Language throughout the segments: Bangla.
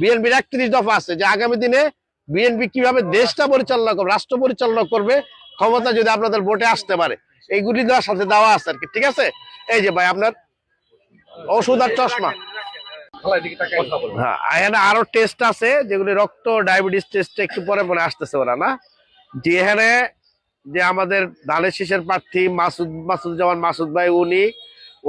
বিএনপির একত্রিশ দফা আছে যে আগামী দিনে বিএনপি কীভাবে দেশটা পরিচালনা করবে, রাষ্ট্র পরিচালনা করবে, ক্ষমতা যদি আপনাদের ভোটে আসতে পারে। এইগুলি দেওয়ার সাথে দেওয়া আছে আর কি, ঠিক আছে? এই যে ভাই, আপনার ওষুধ আর চশমা। হ্যাঁ এখানে আরও টেস্ট আছে, যেগুলি রক্ত ডায়াবেটিস টেস্ট একটু পরে পরে আসতেছে ওরা, না? যে এখানে যে আমাদের ধানের শীষের প্রার্থী মাসুদ মাসুদুজ্জামান মাসুদ ভাই, উনি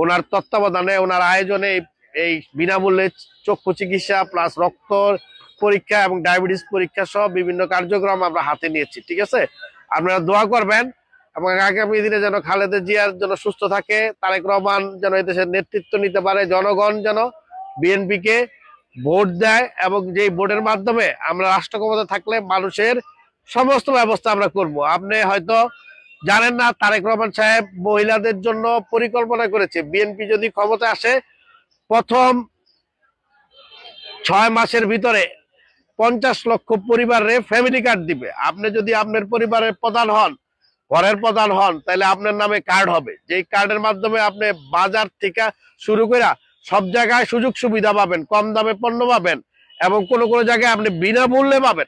ওনার তত্ত্বাবধানে ওনার আয়োজনে এই- বিনামূল্যে চক্ষু চিকিৎসা প্লাস রক্ত পরীক্ষা এবং ডায়াবেটিস পরীক্ষা সহ বিভিন্ন কার্যক্রম আমরা হাতে নিয়েছি, ঠিক আছে? আপনারা দোয়া করবেন এবং আগামী দিনে যেন খালেদা জিয়ার যেন সুস্থ থাকে, তারেক রহমান যেন দেশের নেতৃত্ব নিতে পারে, জনগণ যেন বিএনপি কে ভোট দেয় এবং যে ভোটের মাধ্যমে আমরা রাষ্ট্র ক্ষমতা থাকলে মানুষের সমস্ত ব্যবস্থা আমরা করব। আপনি হয়তো জানেন না, তারেক রহমান সাহেব মহিলাদের জন্য পরিকল্পনা করেছে। বিএনপি যদি ক্ষমতা আসে প্রথম ছয় মাসের ভিতরে পঞ্চাশ লক্ষ পরিবারে ফ্যামিলি কার্ড দিবে। আপনি যদি আপনার পরিবারের প্রধান হন, ঘরের প্রধান হন, তাহলে আপনার নামে কার্ড হবে। যেই কার্ডের মাধ্যমে আপনি বাজার থেকে শুরু করে সব জায়গায় সুযোগ সুবিধা পাবেন, কম দামে পণ্য পাবেন এবং কোন কোন জায়গায় আপনি বিনামূল্যে পাবেন।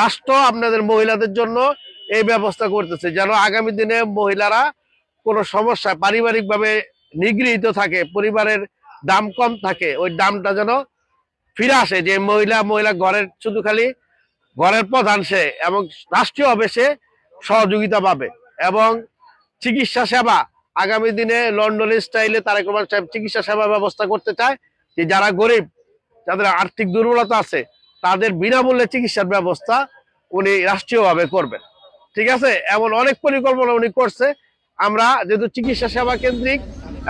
রাষ্ট্র আপনাদের মহিলাদের জন্য এই ব্যবস্থা করতেছে, যেন আগামী দিনে মহিলারা কোনো সমস্যা পারিবারিক ভাবে নিগৃহীত থাকে, পরিবারের দাম কম থাকে, ওই দামটা যেন ফিরে আসে, যে মহিলা মহিলা ঘরের শুধু খালি ঘরের প্রধান সে এবং রাষ্ট্রীয় হবে সে সহযোগিতা পাবে এবং চিকিৎসা সেবা, আগামী দিনে লন্ডনের স্টাইলে তারেক রহমান সাহেব চিকিৎসা সেবা ব্যবস্থা করতে চায়, যে যারা গরিব, যাদের আর্থিক দুর্বলতা আছে, তাদের বিনামূল্যে চিকিৎসার ব্যবস্থা উনি রাষ্ট্রীয়ভাবে করবেন। ঠিক আছে? এমন অনেক পরিকল্পনা উনি করছে। আমরা যেহেতু চিকিৎসা সেবা কেন্দ্রিক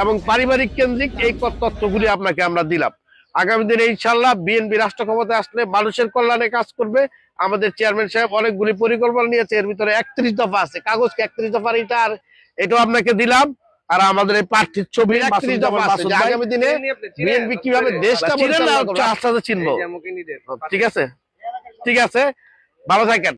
এবং পারিবারিক কেন্দ্রিক এই তথ্যগুলি আপনাকে আমরা দিলাম। আগামী দিনে ইনশাল্লাহ বিএনপি রাষ্ট্র ক্ষমতায় আসলে মানুষের কল্যাণে কাজ করবে। আমাদের চেয়ারম্যান সাহেব অনেকগুলি পরিকল্পনা নিয়েছে। এর ভিতরে একত্রিশ দফা আছে। কাগজকে একত্রিশ দফার এটা আর এটাও আপনাকে দিলাম। আর আমাদের এই প্রার্থীর ছবি একত্রিশ দফা আছে আগামী দিনে বিএনপি কীভাবে দেশটা আস্তে আস্তে চিনবো। ঠিক আছে ঠিক আছে? ভালো থাকেন।